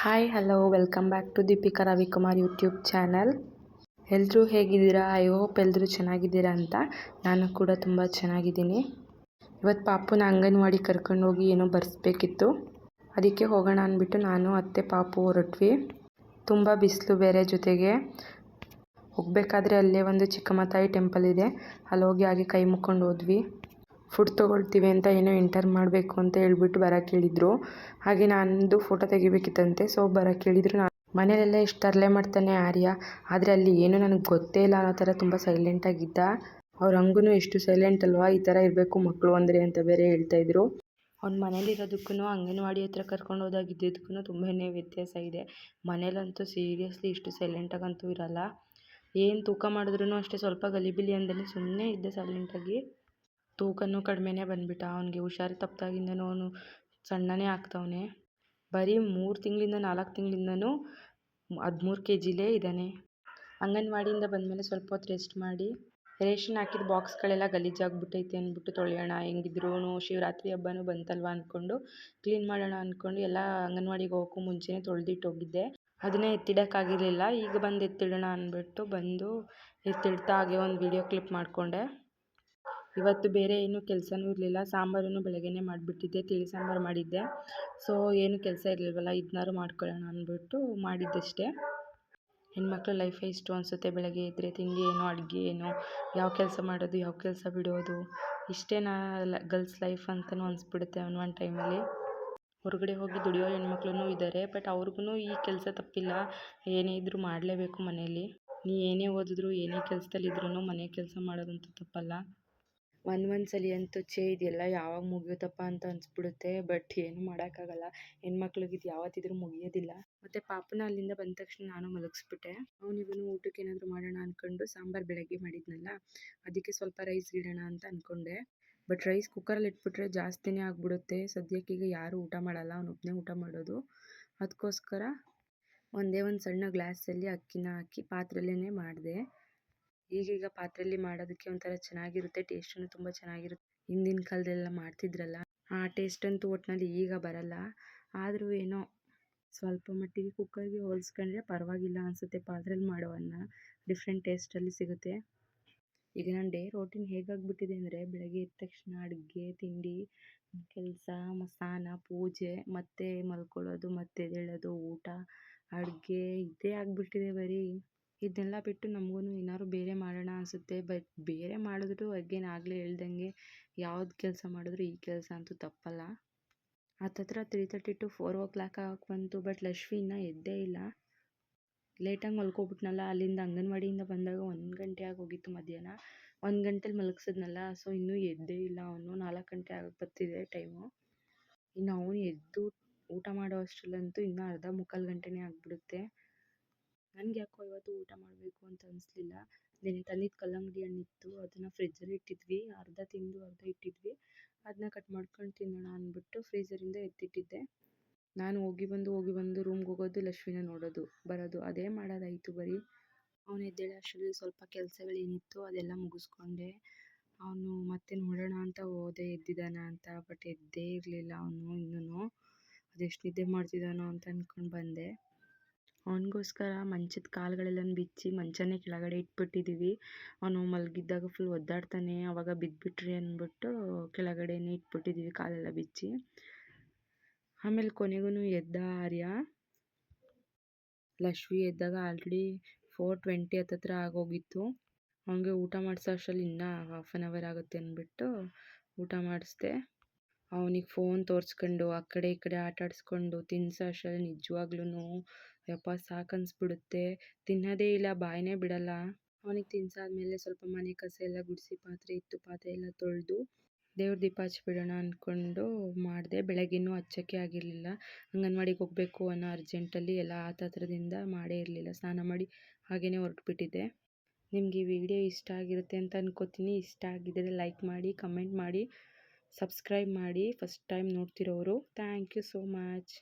Hi hello welcome back to Deepika Ravikumar YouTube channel ಎಲ್ಲರೂ ಹೇಗಿದ್ದೀರಾ? I hope ಎಲ್ಲರೂ ಚೆನ್ನಾಗಿದ್ದೀರಾ ಅಂತ. ನಾನು ಕೂಡ ತುಂಬ ಚೆನ್ನಾಗಿದ್ದೀನಿ. ಇವತ್ತು ಪಾಪುನ ಅಂಗನವಾಡಿ ಕರ್ಕೊಂಡೋಗಿ ಏನೋ ಬರ್ಸ್ಬೇಕಿತ್ತು. ಅದಕ್ಕೆ ಹೋಗೋಣ ಅಂದ್ಬಿಟ್ಟು ನಾನು, ಅತ್ತೆ, ಪಾಪು ಹೊರಟ್ವಿ. ತುಂಬ ಬಿಸಿಲು ಬೇರೆ ಜೊತೆಗೆ. ಹೋಗಬೇಕಾದ್ರೆ ಅಲ್ಲೇ ಒಂದು ಚಿಕ್ಕಮ್ಮ ತಾಯಿ ಟೆಂಪಲ್ ಇದೆ. ಅಲ್ಲಿ ಹೋಗಿ ಹಾಗೆ ಕೈ ಮುಕ್ಕೊಂಡು ಹೋದ್ವಿ. ಫುಡ್ ತೊಗೊಳ್ತೀವಿ ಅಂತ ಏನೋ ಎಂಟರ್ ಮಾಡಬೇಕು ಅಂತ ಹೇಳ್ಬಿಟ್ಟು ಬರೋಕ್ಕೆ ಹೇಳಿದರು ಹಾಗೆ ನಾನು ಫೋಟೋ ತೆಗಿಬೇಕಿತ್ತಂತೆ ಸೊ ಬರೋಕ್ಕೆ ಹೇಳಿದರು ನಾನು ಮನೇಲೆಲ್ಲ ಎಷ್ಟು ತರಲೆ ಮಾಡ್ತಾನೆ ಆರ್ಯ? ಆದರೆ ಅಲ್ಲಿ ಏನೂ ನನಗೆ ಗೊತ್ತೇ ಇಲ್ಲ ಅನ್ನೋ ಥರ ತುಂಬ ಸೈಲೆಂಟಾಗಿದ್ದ ಅವ್ರ ಹಂಗೂ ಎಷ್ಟು ಸೈಲೆಂಟ್ ಅಲ್ವಾ? ಈ ಥರ ಇರಬೇಕು ಮಕ್ಕಳು ಅಂದರೆ ಅಂತ ಬೇರೆ ಹೇಳ್ತಾಯಿದ್ರು ಅವ್ನು ಮನೇಲಿರೋದಕ್ಕೂ ಅಂಗನವಾಡಿ ಹತ್ರ ಕರ್ಕೊಂಡು ಹೋದಾಗಿದ್ದಕ್ಕೂ ತುಂಬಾ ವ್ಯತ್ಯಾಸ ಇದೆ. ಮನೇಲಂತೂ ಸೀರಿಯಸ್ಲಿ ಇಷ್ಟು ಸೈಲೆಂಟಾಗಂತೂ ಇರಲ್ಲ. ಏನು ತೂಕ ಮಾಡಿದ್ರೂ ಅಷ್ಟೇ ಸ್ವಲ್ಪ ಗಲಿಬಿಲಿ ಅಂದರೆ ಸುಮ್ಮನೆ ಇದ್ದೆ ಸೈಲೆಂಟಾಗಿ ತೂಕನೂ ಕಡಿಮೆನೇ ಬಂದ್ಬಿಟ್ಟ. ಅವನಿಗೆ ಹುಷಾರು ತಪ್ಪಿದಾಗಿಂದನೂ ಅವನು ಸಣ್ಣನೇ ಆಗ್ತವನೆ. ಬರೀ ಮೂರು ತಿಂಗಳಿಂದ ನಾಲ್ಕು ತಿಂಗಳಿಂದನೂ ಹದಿಮೂರು ಕೆ ಜಿಲೇ ಇದ್ದಾನೆ ಅಂಗನವಾಡಿಯಿಂದ ಬಂದಮೇಲೆ ಸ್ವಲ್ಪ ಹೊತ್ತು ರೆಸ್ಟ್ ಮಾಡಿ. ರೇಷನ್ ಹಾಕಿದ ಬಾಕ್ಸ್ಗಳೆಲ್ಲ ಗಲೀಜಾಗ್ಬಿಟ್ಟೈತೆ ಅಂದ್ಬಿಟ್ಟು ತೊಳೆಯೋಣ. ಹೆಂಗಿದ್ರೂ ಶಿವರಾತ್ರಿ ಹಬ್ಬನೂ ಬಂತಲ್ವ ಅಂದ್ಕೊಂಡು ಕ್ಲೀನ್ ಮಾಡೋಣ ಅಂದ್ಕೊಂಡು ಎಲ್ಲ ಅಂಗನವಾಡಿಗೆ ಹೋಗೋಕ್ಕೂ ಮುಂಚೆನೇ ತೊಳೆದಿಟ್ಟು ಹೋಗಿದ್ದೆ. ಅದನ್ನೇ ಎತ್ತಿಡೋಕ್ಕಾಗಿರಲಿಲ್ಲ. ಈಗ ಬಂದು ಎತ್ತಿಡೋಣ ಅಂದ್ಬಿಟ್ಟು ಬಂದು ಎತ್ತಿಡ್ತಾ ಹಾಗೆ ಒಂದು ವಿಡಿಯೋ ಕ್ಲಿಪ್ ಮಾಡಿಕೊಂಡೆ. ಇವತ್ತು ಬೇರೆ ಏನು ಕೆಲಸನೂ ಇರಲಿಲ್ಲ, ಸಾಂಬಾರನ್ನು ಬೆಳಗ್ಗೆನೇ ಮಾಡಿಬಿಟ್ಟಿದ್ದೆ, ತಿಳಿ ಸಾಂಬಾರು ಮಾಡಿದ್ದೆ. ಸೊ ಏನು ಕೆಲಸ ಇರಲಿಲ್ವಲ್ಲ ಇದನ್ನಾರು ಮಾಡ್ಕೊಳ್ಳೋಣ ಅಂದ್ಬಿಟ್ಟು ಮಾಡಿದ್ದಷ್ಟೇ. ಹೆಣ್ಮಕ್ಳ ಲೈಫೇ ಇಷ್ಟು ಅನಿಸುತ್ತೆ, ಬೆಳಗ್ಗೆ ಇದ್ದರೆ ತಿಂಡಿ ಏನು, ಅಡುಗೆ ಏನು, ಯಾವ ಕೆಲಸ ಮಾಡೋದು, ಯಾವ ಕೆಲಸ ಬಿಡೋದು, ಇಷ್ಟೇ ನಾ ಗರ್ಲ್ಸ್ ಲೈಫ್ ಅಂತಲೂ ಅನಿಸ್ಬಿಡುತ್ತೆ ಒಂದು ಒಂದು ಟೈಮಲ್ಲಿ ಹೊರಗಡೆ ಹೋಗಿ ದುಡಿಯೋ ಹೆಣ್ಮಕ್ಳು ಇದ್ದಾರೆ ಬಟ್ ಅವ್ರಿಗೂ ಈ ಕೆಲಸ ತಪ್ಪಿಲ್ಲ, ಏನೇ ಇದ್ದರೂ ಮಾಡಲೇಬೇಕು ಮನೆಯಲ್ಲಿ. ನೀ ಏನೇ ಓದಿದ್ರು, ಏನೇ ಕೆಲಸದಲ್ಲಿದ್ರೂ ಮನೆ ಕೆಲಸ ಮಾಡೋದಂತೂ ತಪ್ಪಲ್ಲ. ಒಂದು ಒಂದು ಸಲ ಅಂತೂ ಛೇ, ಇದೆಲ್ಲ ಯಾವಾಗ ಮುಗಿಯುತ್ತಪ್ಪ ಅಂತ ಅನಿಸ್ಬಿಡುತ್ತೆ. ಬಟ್ ಏನು ಮಾಡೋಕ್ಕಾಗಲ್ಲ. ಹೆಣ್ಮಕ್ಳಿಗೆ ಇದು ಯಾವತ್ತಿದ್ರೂ ಮುಗಿಯೋದಿಲ್ಲ. ಮತ್ತು ಪಾಪನ ಅಲ್ಲಿಂದ ಬಂದ ತಕ್ಷಣ ನಾನು ಮಲಗಿಸ್ಬಿಟ್ಟೆ. ಅವನಿಗೂ ಊಟಕ್ಕೆ ಏನಾದರೂ ಮಾಡೋಣ ಅಂದ್ಕೊಂಡು ಸಾಂಬಾರು ಬೆಳಗ್ಗೆ ಮಾಡಿದ್ನಲ್ಲ. ಅದಕ್ಕೆ ಸ್ವಲ್ಪ ರೈಸ್ ಇಡೋಣ ಅಂತ ಅಂದ್ಕೊಂಡೆ ಬಟ್ ರೈಸ್ ಕುಕ್ಕರಲ್ಲಿ ಇಟ್ಬಿಟ್ರೆ ಜಾಸ್ತಿನೇ ಆಗಿಬಿಡುತ್ತೆ. ಸದ್ಯಕ್ಕೀಗ ಯಾರೂ ಊಟ ಮಾಡಲ್ಲ. ಅವನೊಬ್ಬನೇ ಊಟ ಮಾಡೋದು. ಅದಕ್ಕೋಸ್ಕರ ಒಂದೇ ಒಂದು ಸಣ್ಣ ಗ್ಲಾಸಲ್ಲಿ ಅಕ್ಕಿನ ಹಾಕಿ ಪಾತ್ರೆಯಲ್ಲೇ ಮಾಡಿದೆ. ಈಗೀಗ ಪಾತ್ರೆಯಲ್ಲಿ ಮಾಡೋದಕ್ಕೆ ಒಂಥರ ಚೆನ್ನಾಗಿರುತ್ತೆ ಟೇಸ್ಟೂ ತುಂಬ ಚೆನ್ನಾಗಿರುತ್ತೆ. ಹಿಂದಿನ ಕಾಲದಲ್ಲೆಲ್ಲ ಮಾಡ್ತಿದ್ರಲ್ಲ, ಆ ಟೇಸ್ಟ್ ಅಂತೂ ಒಟ್ಟಿನಲ್ಲಿ ಈಗ ಬರಲ್ಲ. ಆದರೂ ಏನೋ ಸ್ವಲ್ಪ ಮಟ್ಟಿಗೆ ಕುಕ್ಕರ್ಗೆ ಹೋಲಿಸ್ಕೊಂಡ್ರೆ ಪರವಾಗಿಲ್ಲ ಅನಿಸುತ್ತೆ ಪಾತ್ರೆಯಲ್ಲಿ ಮಾಡೋ ಅನ್ನ ಡಿಫ್ರೆಂಟ್ ಟೇಸ್ಟಲ್ಲಿ ಸಿಗುತ್ತೆ. ಈಗ ನನ್ನ ಡೇ ರೋಟೀನ್ ಹೇಗಾಗ್ಬಿಟ್ಟಿದೆ ಅಂದರೆ, ಬೆಳಗ್ಗೆ ಎದ್ದ ತಕ್ಷಣ ಅಡುಗೆ, ತಿಂಡಿ, ಕೆಲಸ ಸ್ನಾನ ಪೂಜೆ, ಮತ್ತೆ ಮಲ್ಕೊಳ್ಳೋದು, ಮತ್ತೆ ಎದ್ದೇಳೋದು, ಊಟ, ಅಡುಗೆ, ಇದೇ ಆಗಿಬಿಟ್ಟಿದೆ ಬರೀ. ಇದನ್ನೆಲ್ಲ ಬಿಟ್ಟು ನಮಗೂ ಏನಾದ್ರು ಬೇರೆ ಮಾಡೋಣ ಅನಿಸುತ್ತೆ. ಬಟ್ ಬೇರೆ ಮಾಡಿದ್ರು ಅಗೇನ್ ಆಗಲೇ ಹೇಳ್ದಂಗೆ ಯಾವ್ದು ಕೆಲಸ ಮಾಡಿದ್ರು ಈ ಕೆಲಸ ಅಂತೂ ತಪ್ಪಲ್ಲ. ಹತ್ತತ್ರ three thirty to four o'clock ಆಗಕ್ಕೆ ಬಂತು. ಬಟ್ ಲಕ್ಷ್ಮಿ ಇನ್ನೂ ಎದ್ದೇ ಇಲ್ಲ. ಲೇಟಾಗಿ ಮಲ್ಕೊಬಿಟ್ನಲ್ಲ. ಅಲ್ಲಿಂದ ಅಂಗನವಾಡಿಯಿಂದ ಬಂದಾಗ ಒಂದು ಗಂಟೆ ಆಗೋಗಿತ್ತು ಮಧ್ಯಾಹ್ನ. ಒಂದು ಗಂಟೆಲಿ ಮಲಗಿಸಿದ್ನಲ್ಲ. ಸೊ ಇನ್ನೂ ಎದ್ದೇ ಇಲ್ಲ ಅವನು. ನಾಲ್ಕು ಗಂಟೆ ಆಗಕ್ಕೆ ಬರ್ತಿದೆ ಟೈಮು ಇನ್ನು ಅವನು ಎದ್ದು ಊಟ ಮಾಡೋ ಅಷ್ಟರಲ್ಲಂತೂ ಇನ್ನೂ ಅರ್ಧ ಮುಕ್ಕಾಲು ಗಂಟೆನೇ ಆಗಿಬಿಡುತ್ತೆ. ನನಗೆ ಯಾಕೋ ಇವತ್ತು ಊಟ ಮಾಡಬೇಕು ಅಂತ ಅನಿಸ್ಲಿಲ್ಲ. ನೆನ್ನೆ ತಂದಿದ್ದ ಕಲ್ಲಂಗಡಿ ಹಣ್ಣಿತ್ತು, ಅದನ್ನು ಫ್ರಿಜ್ಜಲ್ಲಿ ಇಟ್ಟಿದ್ವಿ. ಅರ್ಧ ತಿಂದು ಅರ್ಧ ಇಟ್ಟಿದ್ವಿ. ಅದನ್ನ ಕಟ್ ಮಾಡ್ಕೊಂಡು ತಿನ್ನೋಣ ಅಂದ್ಬಿಟ್ಟು ಫ್ರೀಜರಿಂದ ಎತ್ತಿಟ್ಟಿದ್ದೆ. ನಾನು ಹೋಗಿ ಬಂದು ಹೋಗಿ ಬಂದು ರೂಮ್ಗೆ ಹೋಗೋದು, ಲಕ್ಷ್ಮಿನ ನೋಡೋದು, ಬರೋದು, ಅದೇ ಮಾಡೋದಾಯಿತು ಬರೀ. ಅವನು ಎದ್ದೇಳ ಅಷ್ಟರಲ್ಲಿ ಸ್ವಲ್ಪ ಕೆಲಸಗಳೇನಿತ್ತು ಅದೆಲ್ಲ ಮುಗಿಸ್ಕೊಂಡೆ. ಅವನು ಮತ್ತೆ ನೋಡೋಣ ಅಂತ ಹೋದೆ, ಎದ್ದಿದ್ದಾನ ಅಂತ ಬಟ್ ಎದ್ದೇ ಇರಲಿಲ್ಲ ಅವನು ಇನ್ನೂ ಅದೆಷ್ಟು ನಿದ್ದೆ ಮಾಡ್ತಿದ್ದಾನೋ ಅಂತ ಅಂದ್ಕೊಂಡು ಬಂದೆ. ಅವನಿಗೋಸ್ಕರ ಮಂಚದ ಕಾಲುಗಳೆಲ್ಲ ಬಿಚ್ಚಿ ಮಂಚನೇ ಕೆಳಗಡೆ ಇಟ್ಬಿಟ್ಟಿದ್ದೀವಿ ಅವನು ಮಲಗಿದ್ದಾಗ ಫುಲ್ ಒದ್ದಾಡ್ತಾನೆ, ಅವಾಗ ಬಿದ್ದುಬಿಟ್ರಿ ಅಂದ್ಬಿಟ್ಟು ಕೆಳಗಡೆನೇ ಇಟ್ಬಿಟ್ಟಿದ್ದೀವಿ ಕಾಲೆಲ್ಲ ಬಿಚ್ಚಿ. ಆಮೇಲೆ ಕೊನೆಗೂ ಎದ್ದ ಆರ್ಯ. ಲಕ್ಷ್ಮಿ ಎದ್ದಾಗ ಆಲ್ರೆಡಿ ಫೋರ್ ಟ್ವೆಂಟಿ ಹತ್ತತ್ರ ಆಗೋಗಿತ್ತು. ಅವನಿಗೆ ಊಟ ಮಾಡಿಸೋ ಅಷ್ಟರಲ್ಲಿ ಇನ್ನೂ ಹಾಫ್ ಆನ್ ಅವರ್ ಆಗುತ್ತೆ ಅಂದ್ಬಿಟ್ಟು ಊಟ ಮಾಡಿಸ್ದೆ. ಅವನಿಗೆ ಫೋನ್ ತೋರಿಸ್ಕೊಂಡು ಆ ಕಡೆ ಈ ಕಡೆ ಆಟ ಆಡಿಸ್ಕೊಂಡು ತಿನ್ಸೋ ಅಷ್ಟರಲ್ಲಿ ನಿಜವಾಗ್ಲೂ ಯಪ್ಪ ಸಾಕು ಅನಿಸ್ಬಿಡುತ್ತೆ. ತಿನ್ನೋದೇ ಇಲ್ಲ, ಬಾಯಿನೇ ಬಿಡಲ್ಲ. ಅವನಿಗೆ ತಿನ್ಸಾದ್ಮೇಲೆ ಸ್ವಲ್ಪ ಮನೆ ಕಸ ಎಲ್ಲ ಗುಡಿಸಿ, ಪಾತ್ರೆ ಇತ್ತು, ಪಾತ್ರೆ ಎಲ್ಲ ತೊಳೆದು ದೇವ್ರ ದೀಪ ಹಚ್ಬಿಡೋಣ ಅಂದ್ಕೊಂಡು ಮಾಡಿದೆ. ಬೆಳಗ್ಗೆನೂ ಹಚ್ಚೋಕ್ಕೆ ಆಗಿರಲಿಲ್ಲ. ಅಂಗನವಾಡಿಗೆ ಹೋಗಬೇಕು ಅನ್ನೋ ಅರ್ಜೆಂಟಲ್ಲಿ ಎಲ್ಲ ಆತತ್ರದಿಂದ ಮಾಡೇ ಇರಲಿಲ್ಲ. ಸ್ನಾನ ಮಾಡಿ ಹಾಗೆಯೇ ಹೊರಟ್ಬಿಟ್ಟಿದ್ದೆ. ನಿಮಗೆ ಈ ವಿಡಿಯೋ ಇಷ್ಟ ಆಗಿರುತ್ತೆ ಅಂತ ಅಂದ್ಕೋತೀನಿ ಇಷ್ಟ ಆಗಿದ್ದರೆ ಲೈಕ್ ಮಾಡಿ, ಕಮೆಂಟ್ ಮಾಡಿ, ಸಬ್ಸ್ಕ್ರೈಬ್ ಮಾಡಿ. ಫಸ್ಟ್ ಟೈಮ್ ನೋಡ್ತಿರೋರು, ಥ್ಯಾಂಕ್ ಯು ಸೋ ಮಚ್.